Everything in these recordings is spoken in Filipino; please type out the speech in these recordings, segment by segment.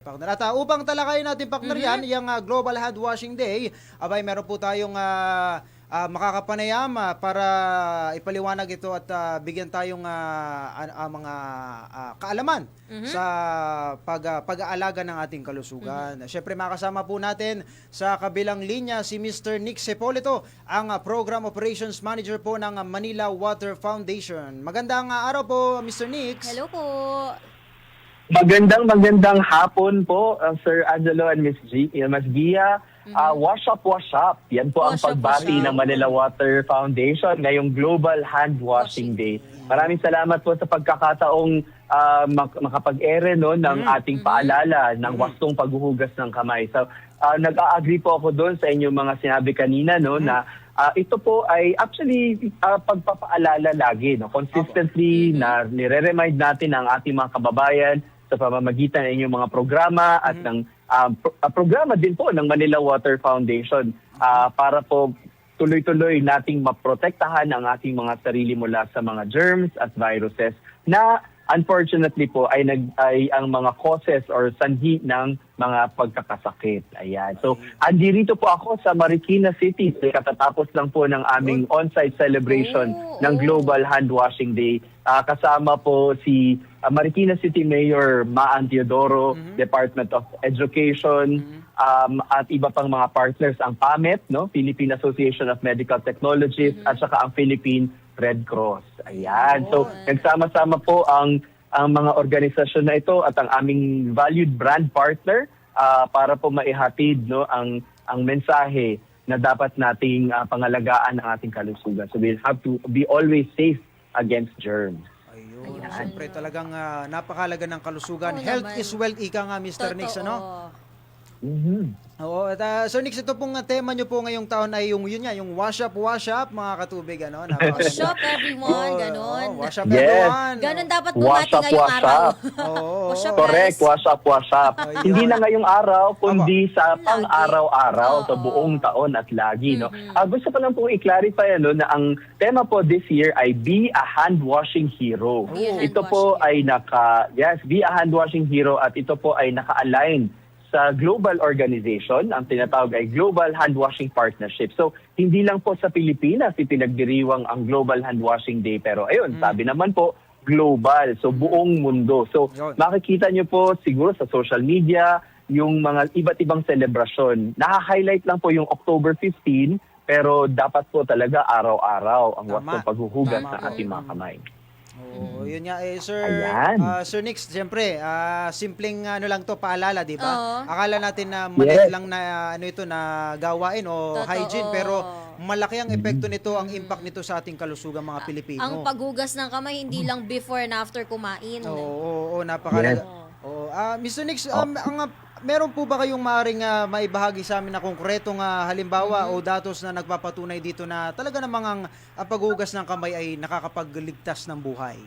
Partner. At uh, upang talakayin natin, partner, yan, yung uh, Global Hand Washing Day, abay, meron po tayong uh, uh, makakapanayam uh, para ipaliwanag ito at uh, bigyan tayong uh, uh, mga uh, kaalaman sa pag, uh, pag-aalaga ng ating kalusugan. Siyempre, makasama po natin sa kabilang linya si Mr. Nick Sepolito, ang uh, Program Operations Manager po ng Manila Water Foundation. Magandang uh, araw po, Mr. Nick. Hello po. Magandang magandang hapon po, uh, Sir Angelo and Miss G, uh, Miss Gia. Uh, wash up, wash up. Yan po ang Mm-hmm. Wash up, pagbati up. ng Manila Water Foundation ngayong Global Hand Washing Day. Maraming salamat po sa pagkakataong uh, mak- makapag-ere no, ng Mm-hmm. ating paalala ng wastong paghuhugas ng kamay. So, uh, nag-a-agree po ako doon sa inyong mga sinabi kanina no, na Ah, ito po ay actually ah, pagpapaalala lagi no consistently na nire-remind natin ang ating mga kababayan sa pamamagitan ng inyong mga programa at ng ah, pro- ah, programa din po ng Manila Water Foundation ah, para po tuloy-tuloy nating maprotektahan ang ating mga sarili mula sa mga germs at viruses na unfortunately po ay nag ay ang mga causes or sanhi ng mga pagkakasakit. Ayan. So, andirito po ako sa Marikina City. Katatapos lang po ng aming on-site celebration Oh, ng. Global Hand Washing Day. Ah, kasama po si ah, Marikina City Mayor Maan Teodoro, Department of Education, um, at iba pang mga partners ang PAMET, no? Philippine Association of Medical Technologists, at saka ang Philippine Red Cross. Ayan. So, nagsama-sama po ang ang mga organisasyon na ito at ang aming valued brand partner ah, para po maihatid no ang ang mensahe na dapat nating ah, pangalagaan ang ating kalusugan. So we'll have to be always safe against germs. Ayun. Siyempre talagang ah, napakalaga ng kalusugan. Oo Health naman. is wealth, ika nga Mr. Nix, ano? Mhm. Oo, at ah, Sir Nix, ito pong ah, tema nyo po ngayong taon ay yung yun nga, yung wash up, wash up, mga katubig, ano? Napakaganda. Wash up everyone, ganon. wash up Yes. everyone. Ganon dapat Wash bumati up, ngayong wash araw. up. Oo. Wash up, Correct, guys. wash up, wash up. Ayun. Hindi na ngayong araw, kundi sa Lagi. pang-araw-araw, sa Oo. buong taon at lagi. No? Ah, gusto ko lang pong i-clarify ano, na ang tema po this year ay Be a Hand Washing Hero. Be a ito po washing ay naka, yes, Be a Hand Washing Hero at ito po ay naka-align sa global organization, ang tinatawag ay Global Hand Washing Partnership. So, hindi lang po sa Pilipinas ipinagdiriwang ang Global Hand Washing Day, pero ayun, sabi naman po, global. So, buong mundo. So, Yun. makikita nyo po siguro sa social media, yung mga iba't ibang selebrasyon. Naka-highlight lang po yung October 15, pero dapat po talaga araw-araw ang wastong paghuhugas ng ating mga kamay. Oo, yun nga eh, Sir. Ayan. ah, Sir Nix, siyempre, ah, simpleng ano lang to paalala, 'di ba? Oo. Akala natin na maliit Yes. lang na ano ito na gawain o Totoo. hygiene, pero malaki ang epekto nito, ang impact nito sa ating kalusugan mga Pilipino. Ang paghugas ng kamay, hindi lang before and after kumain. Oo, oo, oo, napakalaga. Yes. Oo. Ah, Mr. Nix, um, ang, ah, meron po ba kayong maaaring ah, maibahagi sa amin na konkretong ah, halimbawa o datos na nagpapatunay dito na talaga namang ang, ang paghugas ng kamay ay nakakapagligtas ng buhay?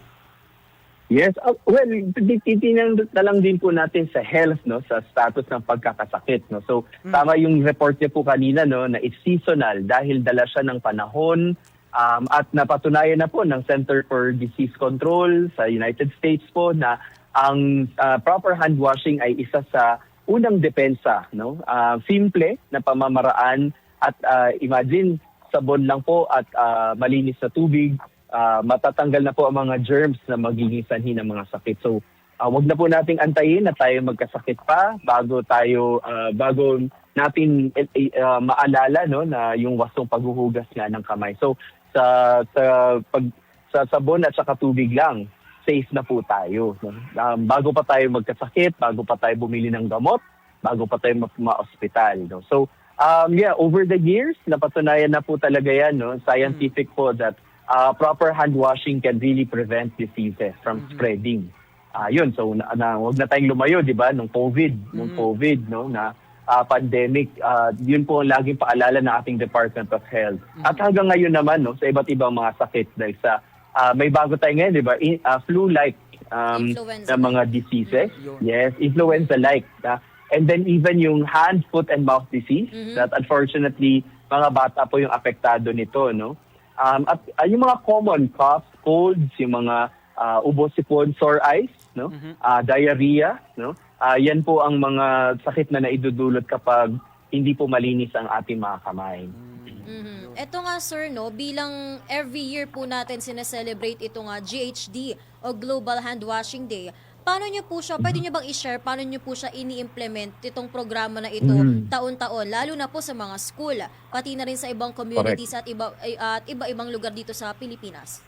Yes, uh, well, titingnan na lang din po natin sa health, no, sa status ng pagkakasakit, no. So, tama yung report niya po kanina, no, na it's seasonal dahil dala siya ng panahon um, at napatunayan na po ng Center for Disease Control sa United States po na ang uh, proper hand washing ay isa sa unang depensa, no. Uh, simple na pamamaraan at uh, imagine sabon lang po at uh, malinis na tubig ah, matatanggal na po ang mga germs na magiging sanhi ng mga sakit. So, ah, wag na po nating antayin na tayo magkasakit pa bago tayo ah, bago natin ah, maalala no na yung wastong paghuhugas nga ng kamay. So, sa sa pag sa sabon at saka tubig lang, safe na po tayo. Um, bago pa tayo magkasakit, bago pa tayo bumili ng gamot, bago pa tayo ma- ma-hospital. No? So, um, yeah, over the years, napatunayan na po talaga yan, no? scientific po that uh, proper hand washing can really prevent diseases from spreading. Ah, yun, so na, na, wag na tayong lumayo, 'di ba, nung COVID, nung COVID, no, na ah, pandemic, ah, yun po ang laging paalala ng ating Department of Health. At hanggang ngayon naman, no, sa iba't ibang mga sakit dahil sa ah, may bago tayo ngayon, 'di ba, in- ah, flu-like um, Influenza. na mga diseases. Yun. Yes, influenza-like. ah. and then even yung hand, foot, and mouth disease that unfortunately mga bata po yung apektado nito, no? Um, at ah, yung mga common cough, colds, yung mga uh, ubo sipon, sore eyes, no? Ah, diarrhea, no? ah, yan po ang mga sakit na naidudulot kapag hindi po malinis ang ating mga kamay. Mhm. Ito nga sir, no, bilang every year po natin sineselebrate ito nga GHD o Global Hand Washing Day. Paano nyo po siya, pwede nyo bang i-share, paano nyo po siya ini-implement itong programa na ito Mhm. taon-taon, lalo na po sa mga school, pati na rin sa ibang communities at iba at iba-ibang lugar dito sa Pilipinas?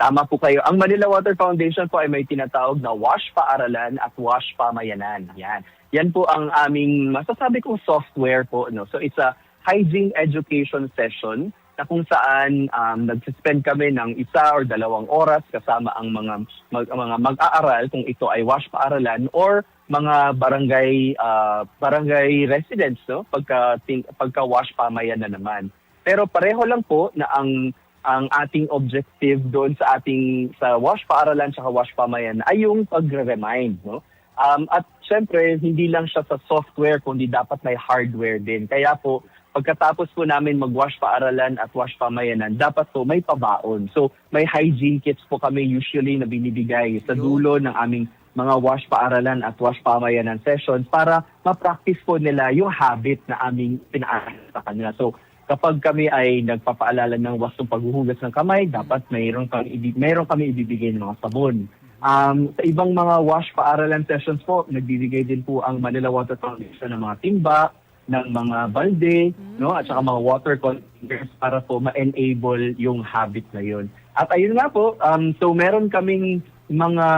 Tama po kayo. Ang Manila Water Foundation po ay may tinatawag na Wash Paaralan at Wash Pamayanan. Yan. Yan po ang aming masasabi kong software po. No? So it's a hygiene education session na kung saan um, nag-spend kami ng isa or dalawang oras kasama ang mga mag, mga mag-aaral kung ito ay wash paaralan or mga barangay ah, barangay residents no? Pagka ting- pagka wash pamayan na naman. Pero pareho lang po na ang ang ating objective doon sa ating sa wash paaralan sa wash pamayan ay yung pagre-remind no? Um, at syempre hindi lang siya sa software kundi dapat may hardware din. Kaya po pagkatapos po namin mag-wash paaralan at wash pamayanan dapat po may pabaon. So may hygiene kits po kami usually na binibigay sa dulo ng aming mga wash paaralan at wash pamayanan sessions para ma-practice po nila yung habit na aming pinaaral sa kanila. So kapag kami ay nagpapaalala ng wastong paghuhugas ng kamay, dapat mayroon kami, mayroon kami ibibigay ng mga sabon. Um, sa ibang mga wash paaralan sessions po, nagbibigay din po ang Manila Water Foundation ng mga timba, ng mga balde, no, at saka mga water containers para po ma-enable yung habit na yun. At ayun nga po, um, so meron kaming mga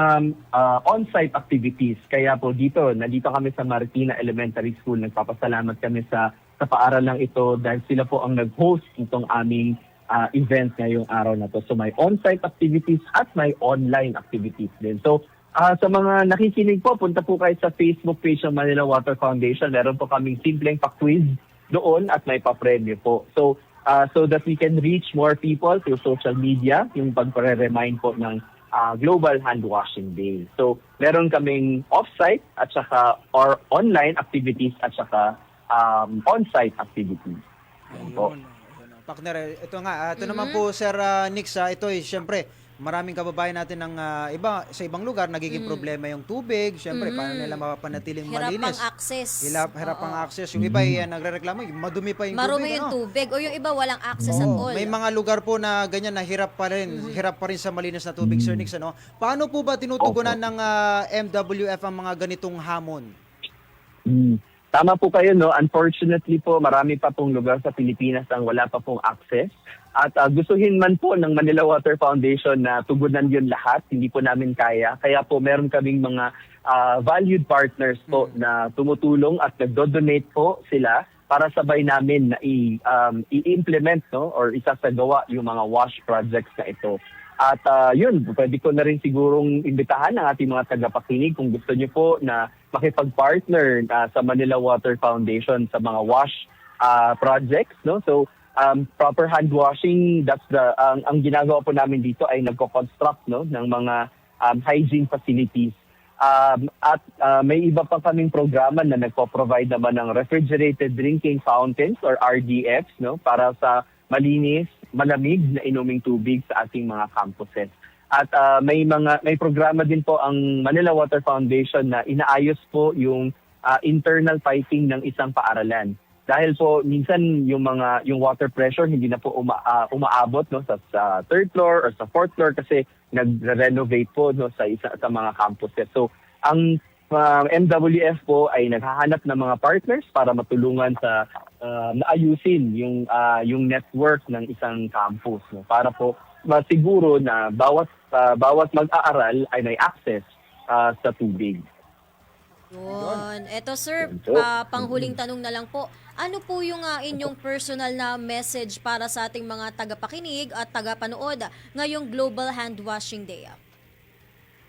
uh, on-site activities. Kaya po dito, nandito kami sa Marikina Elementary School. Nagpapasalamat kami sa sa paaralang ito dahil sila po ang nag-host itong aming uh, event ngayong araw na to. So may on-site activities at may online activities din. So ah, sa mga nakikinig po, punta po kayo sa Facebook page ng Manila Water Foundation. Meron po kaming simpleng pa-quiz doon at may pa-premyo po. So ah, so that we can reach more people through social media, yung pagpare-remind po ng ah, Global Hand Washing Day. So meron kaming off-site at saka or online activities at saka um, on-site activities. Ayun. Ayun. Partner, ito nga, ito naman po Sir ah, Nix, ito ay siyempre maraming kababayan natin ng ah, iba sa ibang lugar nagiging problema yung tubig, siyempre paano nila mapapanatiling Hirap malinis. ang access. Hirap, hirap Oo. ang access. Yung iba ay ah, nagrereklamo, madumi pa yung Marumi tubig. yung ano? tubig o yung iba walang access at all. May mga lugar po na ganyan na hirap pa rin, hirap pa rin sa malinis na tubig, Sir Nix, ano? Paano po ba tinutugunan Opo. ng ah, MWF ang mga ganitong hamon? Mm. Tama po kayo, no? Unfortunately po, marami pa pong lugar sa Pilipinas ang wala pa pong access. At ah, gustuhin man po ng Manila Water Foundation na tugunan yun lahat, hindi po namin kaya. Kaya po meron kaming mga ah, valued partners po na tumutulong at nagdo-donate po sila para sabay namin na i, um, i-implement no or isasagawa yung mga wash projects na ito. At ah, yun, pwede ko na rin sigurong imbitahan ang ating mga tagapakinig kung gusto niyo po na makipag-partner ah, sa Manila Water Foundation sa mga wash ah, projects. No? So, um, proper hand washing, that's the, ang, ang ginagawa po namin dito ay nagko-construct no, ng mga um, hygiene facilities. Um, at ah, may iba pa kaming programa na nagpo-provide naman ng refrigerated drinking fountains or RDFs no, para sa malinis, malamig na inuming tubig sa ating mga campuses. At ah, may mga may programa din po ang Manila Water Foundation na inaayos po yung ah, internal piping ng isang paaralan. Dahil po minsan yung mga yung water pressure hindi na po uma, ah, umaabot no sa, sa third floor or sa fourth floor kasi nagre-renovate po no sa isa sa mga campuses. So ang ah, MWF po ay naghahanap ng mga partners para matulungan sa ah, naayusin yung ah, yung network ng isang campus no para po masiguro na bawat ah, bawat mag-aaral ay may access ah, sa tubig. Yun. Eto sir, ah, panghuling tanong na lang po. Ano po yung ah, inyong personal na message para sa ating mga tagapakinig at tagapanood ngayong Global Hand Washing Day?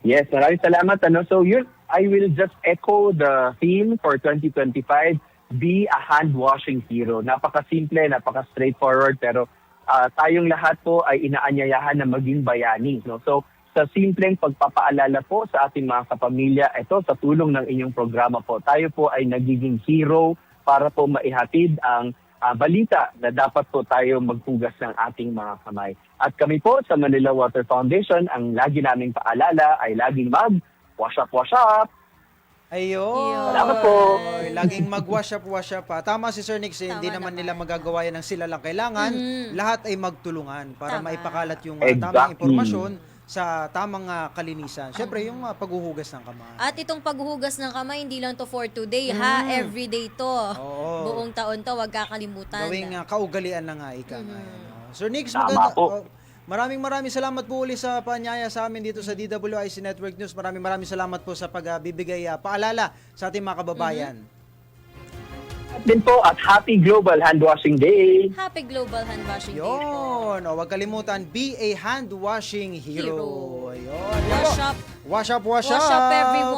Yes, maraming salamat. Ano? So yun, I will just echo the theme for 2025, be a hand-washing hero. Napaka-simple, napaka-straightforward, pero ah, tayong lahat po ay inaanyayahan na maging bayani. No? So sa simpleng pagpapaalala po sa ating mga kapamilya, ito sa tulong ng inyong programa po, tayo po ay nagiging hero para po maihatid ang ah, balita na dapat po tayo maghugas ng ating mga kamay. At kami po sa Manila Water Foundation, ang lagi naming paalala ay laging mag wash up, wash up. Ayun. Salamat po. Laging mag-wash up, wash up pa. Tama si Sir Nix, eh, hindi naman naman. nila magagawa yan ng sila lang kailangan. Mhm. Lahat ay magtulungan para Tama. maipakalat yung uh, tamang Exactly. impormasyon sa tamang uh, kalinisan. Siyempre, yung uh, paghuhugas ng kamay. At itong paghuhugas ng kamay, hindi lang to for today, ha? Every day to. Mm. Oo. Buong taon to, wag kakalimutan. Gawing uh, kaugalian na nga ika nga. yan, no? Sir Nix, Tama maganda. po. oh, maraming maraming salamat po uli sa panyaya sa amin dito sa DWIC Network News. Maraming maraming salamat po sa pagbibigay uh, paalala sa ating mga kababayan. At din po at Happy Global Hand Washing Day! Happy Global Hand Washing Day. Yun. O, huwag kalimutan, be a hand washing hero. Hero. Yan Wash up. Wash up, wash, Wash up, everyone.